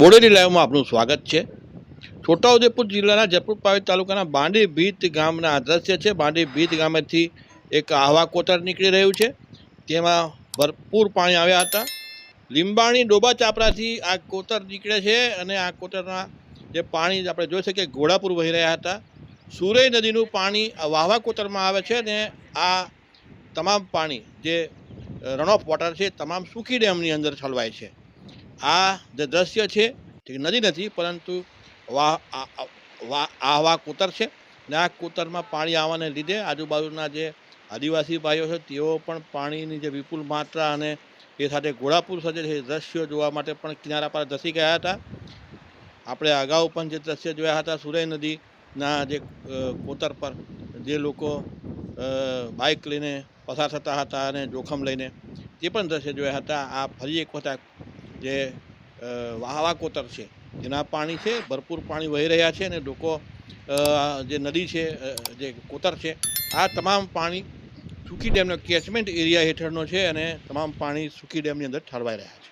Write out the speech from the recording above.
બોડેલી લાઈવમાં આપનું સ્વાગત છે. છોટાઉદેપુર જિલ્લાના જયપુર પાવી તાલુકાના બાંડી ભીત ગામના દ્રશ્ય છે. બાંડી ભીત ગામેથી એક આવા કોતર નીકળી રહ્યું છે. તેમાં ભરપૂર પાણી આવ્યા હતા. લીંબાણી ડોબા ચાપરાથી આ કોતર નીકળે છે અને આ કોતરના જે પાણી આપણે જોઈ શકીએ ઘોડાપુર વહી રહ્યા હતા. સુરઈ નદીનું પાણી વાહવા કોતરમાં આવે છે ને આ તમામ પાણી જે રન ઓફ વોટર છે તમામ સુખી ડેમની અંદર છલવાય છે. આ જે દ્રશ્ય છે તે નદી નથી, પરંતુ વાહ આ- આ- આવા કૂતર છે ને આ કૂતરમાં પાણી આવવાને લીધે આજુબાજુના જે આદિવાસી ભાઈઓ છે, તેઓ પણ પાણીની જે વિપુલ માત્રા અને એ સાથે ઘોડાપુર સજે છે. દ્રશ્યો જોવા માટે પણ કિનારા પર ધસી ગયા હતા. આપણે અગાઉ પણ જે દ્રશ્ય જોયા હતા સુરઈ નદીના જે કોતર પર જે લોકો બાઇક લઈને પસાર થતા હતા અને જોખમ લઈને તે પણ દ્રશ્ય જોયા હતા. આ ફરી એક વખત જે વાહવા કોતર છે, જેના પાણી છે, ભરપૂર પાણી વહી રહ્યા છે અને લોકો જે નદી છે જે કોતર છે, આ તમામ પાણી સુખી ડેમનો કેચમેન્ટ એરિયા હેઠળનો છે અને તમામ પાણી સુખી ડેમની અંદર ઠરવાઈ રહ્યા છે.